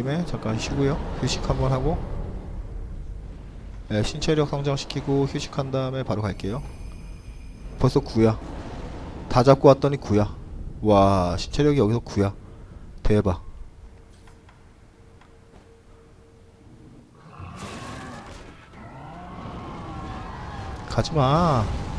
김에 잠깐 쉬고요. 휴식 한번 하고 네, 신체력 성장시키고 휴식한 다음에 바로 갈게요. 벌써 9야. 다 잡고 왔더니 9야. 와 신체력이 여기서 9야. 대박. 가지마.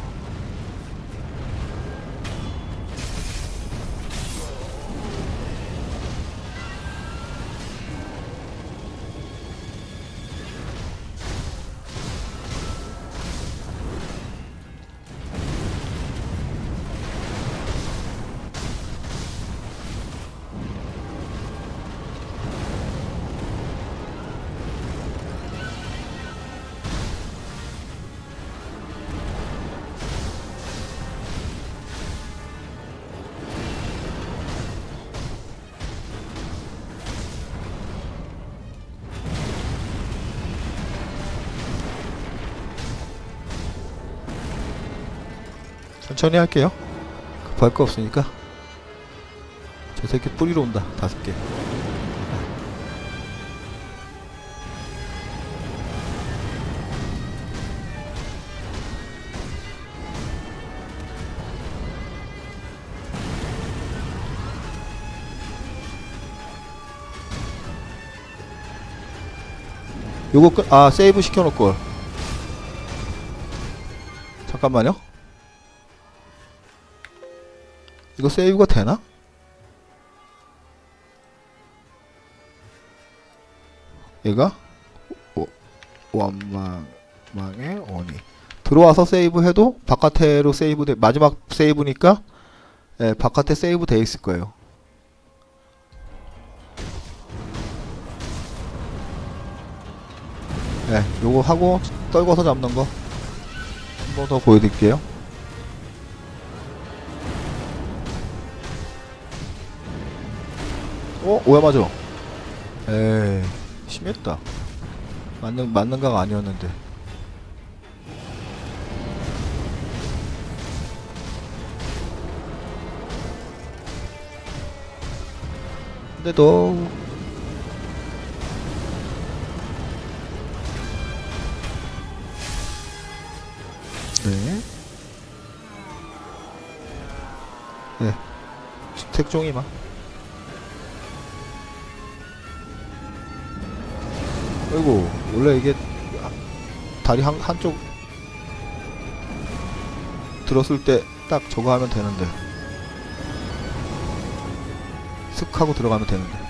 천천히 할게요. 급할 거 없으니까. 저 새끼 뿌리러 온다. 다섯 개. 요거 끝, 아, 세이브 시켜놓고. 잠깐만요. 이거 세이브가 되나? 얘가 오- 원망망의 원이 들어와서 세이브해도 바깥으로 세이브 돼 마지막 세이브니까 예, 바깥에 세이브 돼 있을 거예요. 네, 요거 하고 떨궈서 잡는 거 한 번 더 보여드릴게요. 어? 오야 맞아. 에이, 심했다. 맞는, 맞는 각 아니었는데. 근데 너 네. 네. 색종이만. 아이고 원래 이게 다리 한, 한쪽 들었을 때 딱 저거 하면 되는데. 슥 하고 들어가면 되는데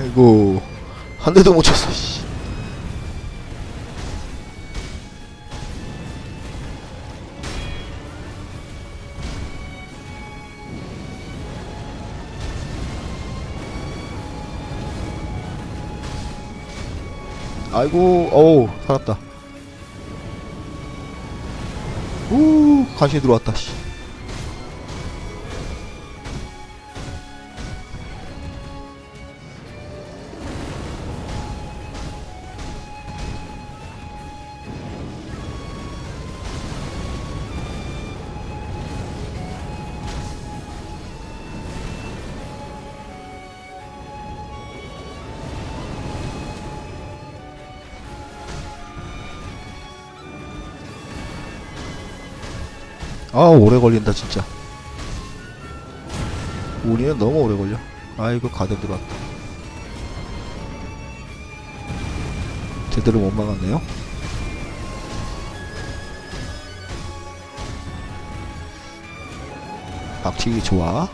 아이고 한 대도 못 쳤어 씨. 아이고 어우 살았다 우 간신히 들어왔다 씨. 아 오래 걸린다 진짜. 우리는 너무 오래 걸려. 아이고 가드 들어왔다. 제대로 못 막았네요. 박치기 좋아.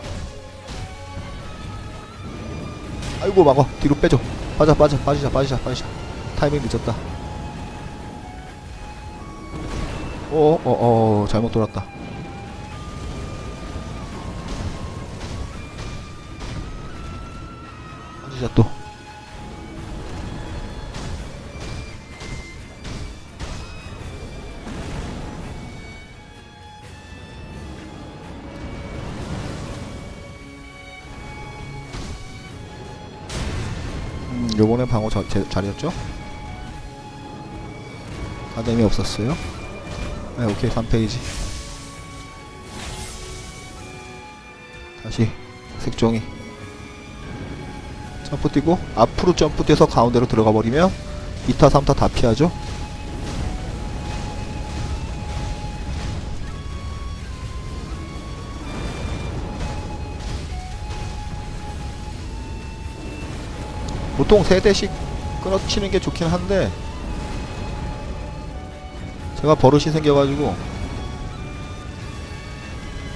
아이고 막어 뒤로 빼줘. 빠져 빠져 빠지자 빠지자 빠지자. 타이밍 늦었다. 어어어 잘못 돌았다 떨어지자 또 음, 요번에 방어 자, 제, 잘했죠? 아데미 없었어요? 네, 오케이 3페이지 다시 색종이 점프 뛰고, 앞으로 점프 뛰어서 가운데로 들어가 버리면, 2타, 3타 다 피하죠? 보통 3대씩 끊어치는 게 좋긴 한데 제가 버릇이 생겨가지고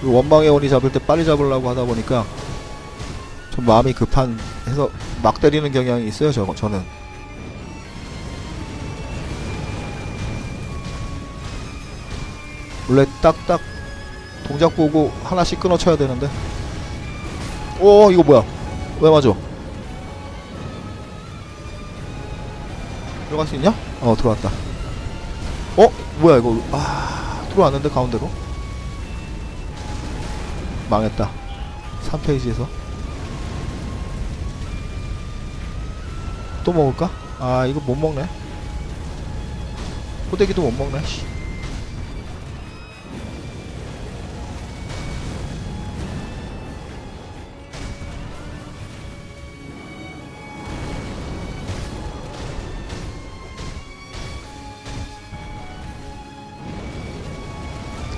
그 원망의 원이 잡을 때 빨리 잡으려고 하다 보니까 좀 마음이 급한 해서 막 때리는 경향이 있어요 저, 저는. 원래 딱딱 동작 보고 하나씩 끊어 쳐야 되는데. 오 이거 뭐야? 왜 맞아? 들어갈 수 있냐? 어 들어왔다. 어? 뭐야 이거? 아 들어왔는데 가운데로? 망했다. 3페이지에서 또 먹을까? 아 이거 못 먹네 호대기도 못 먹네 씨.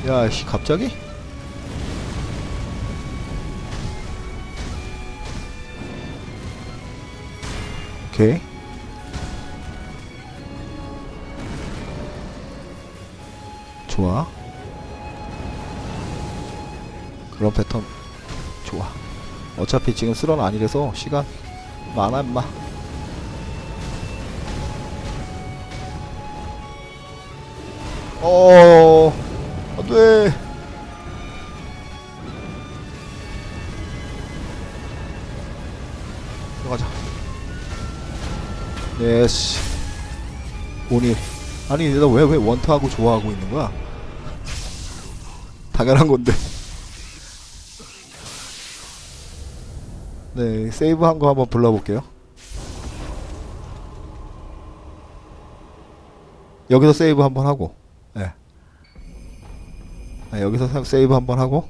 야씨 갑자기? 오케이 좋아. 그런 패턴. 좋아. 어차피 지금 쓸어는 아니라서 시간 많아 임마. 어 안 돼. 들어가자 예스 오니. 아니 내가 왜 왜 원투하고 좋아하고 있는 거야? 당연한 건데. 네 세이브 한 거 한번 불러볼게요. 여기서 세이브 한번 하고. 네. 네, 여기서 사- 세이브 한번 하고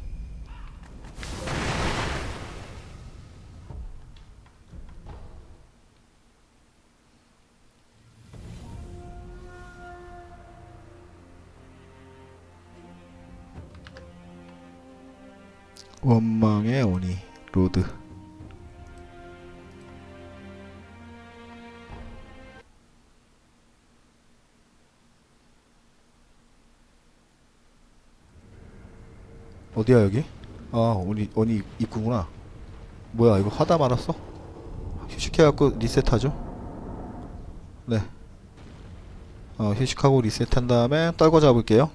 원망의 오니 로드. 어디야 여기? 아 오니 오니 입구구나. 뭐야 이거 하다 말았어? 휴식해 갖고 리셋하죠? 네. 어, 휴식하고 리셋한 다음에 떨궈 잡을게요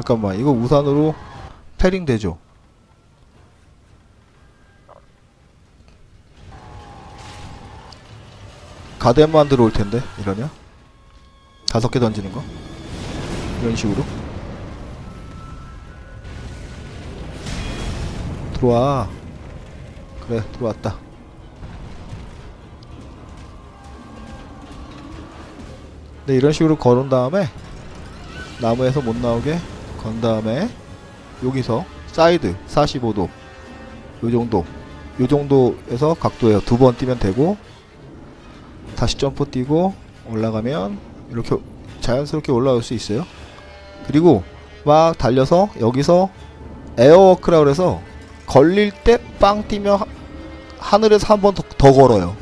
잠깐만 이거 우산으로 패링 되죠? 가뎀만 들어올 텐데 이러면? 다섯 개 던지는 거? 이런 식으로? 들어와. 그래 들어왔다. 네 이런 식으로 걸은 다음에 나무에서 못 나오게 건 다음에 여기서 사이드 45도 요 정도 요 정도에서 각도에요 두번 뛰면 되고 다시 점프 뛰고 올라가면 이렇게 자연스럽게 올라올 수 있어요. 그리고 막 달려서 여기서 에어워크라 그래서 걸릴 때 빵 뛰면 하- 하늘에서 한번 더, 더 걸어요.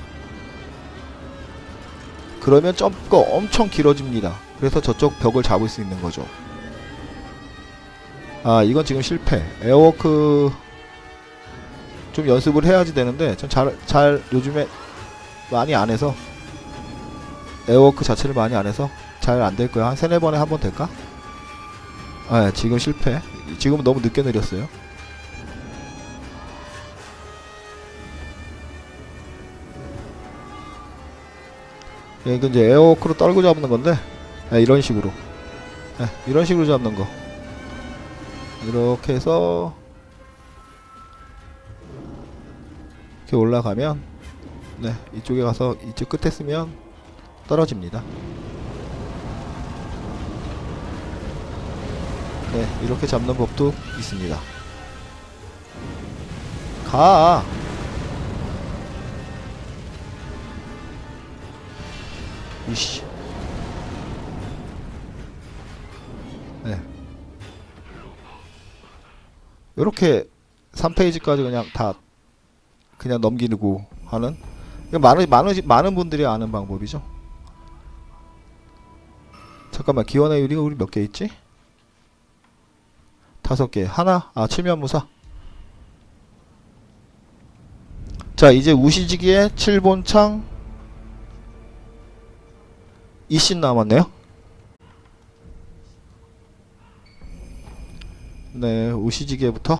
그러면 점프가 엄청 길어집니다. 그래서 저쪽 벽을 잡을 수 있는 거죠 아 이건 지금 실패. 에어워크 좀 연습을 해야지 되는데 전잘잘 요즘에 많이 안 해서 에어워크 자체를 많이 안 해서 잘 안 될 거야. 한 세네 번에 한 번 될까? 아 지금 실패. 지금은 너무 늦게 내렸어요. 예, 이건 이제 에어워크로 떨고 잡는 건데 예, 이런 식으로. 예, 이런 식으로 잡는 거 이렇게 해서 이렇게 올라가면 네 이쪽에 가서 이쪽 끝에 쓰면 떨어집니다. 네 이렇게 잡는 법도 있습니다. 가. 이씨. 요렇게 3페이지까지 그냥 다 그냥 넘기고 하는 많은 많은 많은 분들이 아는 방법이죠. 잠깐만 기원의 유리가 우리 몇 개 있지? 다섯 개. 하나. 아 칠면무사. 자 이제 우시지기에 7본창 이신 남았네요. 네 우시지기에부터